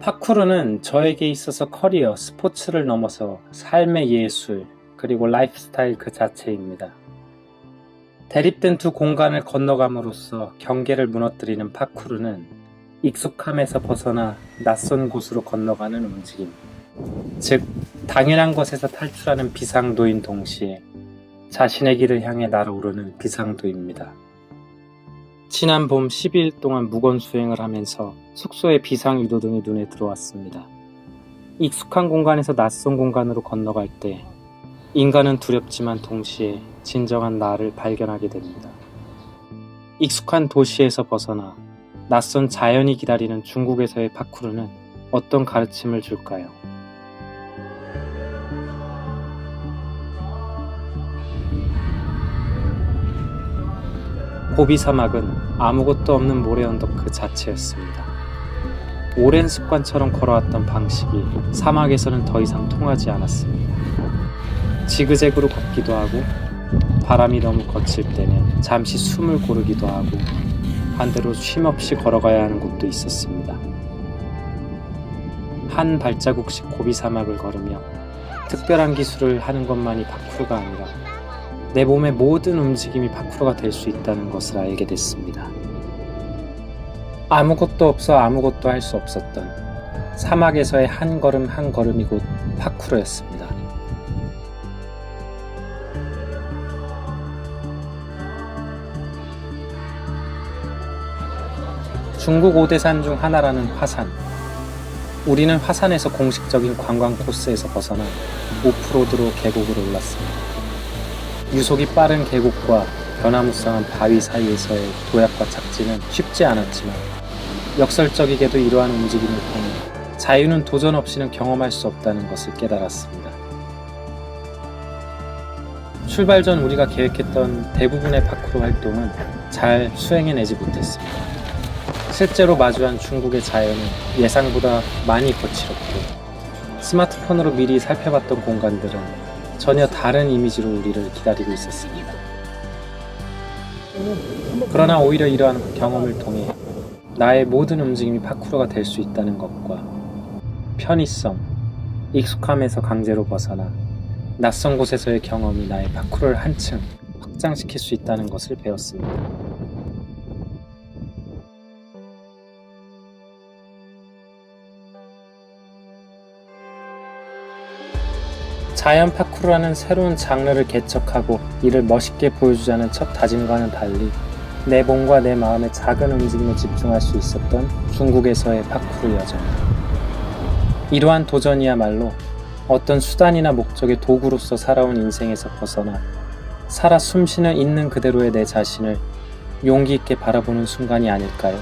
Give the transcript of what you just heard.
파쿠르는 저에게 있어서 커리어, 스포츠를 넘어서 삶의 예술, 그리고 라이프스타일 그 자체입니다. 대립된 두 공간을 건너감으로써 경계를 무너뜨리는 파쿠르는 익숙함에서 벗어나 낯선 곳으로 건너가는 움직임. 즉, 당연한 것에서 탈출하는 비상도인 동시에 자신의 길을 향해 날아오르는 비상도입니다. 지난 봄 12일 동안 무건 수행을 하면서 숙소의 비상 유도 등이 눈에 들어왔습니다. 익숙한 공간에서 낯선 공간으로 건너갈 때 인간은 두렵지만 동시에 진정한 나를 발견하게 됩니다. 익숙한 도시에서 벗어나 낯선 자연이 기다리는 중국에서의 파쿠르는 어떤 가르침을 줄까요? 고비 사막은 아무것도 없는 모래 언덕 그 자체였습니다. 오랜 습관처럼 걸어왔던 방식이 사막에서는 더 이상 통하지 않았습니다. 지그재그로 걷기도 하고 바람이 너무 거칠 때는 잠시 숨을 고르기도 하고 반대로 쉼없이 걸어가야 하는 곳도 있었습니다. 한 발자국씩 고비 사막을 걸으며 특별한 기술을 하는 것만이 파쿠르가 아니라 내 몸의 모든 움직임이 파쿠르가 될 수 있다는 것을 알게 됐습니다. 아무것도 없어 아무것도 할 수 없었던 사막에서의 한 걸음 한 걸음이 곧 파쿠르였습니다. 중국 5대 산중 하나라는 화산. 우리는 화산에서 공식적인 관광 코스에서 벗어나 오프로드로 계곡을 올랐습니다. 유속이 빠른 계곡과 변화무쌍한 바위 사이에서의 도약과 착지는 쉽지 않았지만 역설적이게도 이러한 움직임을 통해 자유는 도전 없이는 경험할 수 없다는 것을 깨달았습니다. 출발 전 우리가 계획했던 대부분의 파크로 활동은 잘 수행해내지 못했습니다. 실제로 마주한 중국의 자연은 예상보다 많이 거칠었고 스마트폰으로 미리 살펴봤던 공간들은 전혀 다른 이미지로 우리를 기다리고 있었습니다. 그러나 오히려 이러한 경험을 통해 나의 모든 움직임이 파쿠르가 될 수 있다는 것과 편의성, 익숙함에서 강제로 벗어나 낯선 곳에서의 경험이 나의 파쿠르를 한층 확장시킬 수 있다는 것을 배웠습니다. 자연 파쿠르라는 새로운 장르를 개척하고 이를 멋있게 보여주자는 첫 다짐과는 달리 내 몸과 내 마음의 작은 움직임에 집중할 수 있었던 중국에서의 파쿠르 여정. 이러한 도전이야말로 어떤 수단이나 목적의 도구로서 살아온 인생에서 벗어나 살아 숨쉬는 있는 그대로의 내 자신을 용기 있게 바라보는 순간이 아닐까요?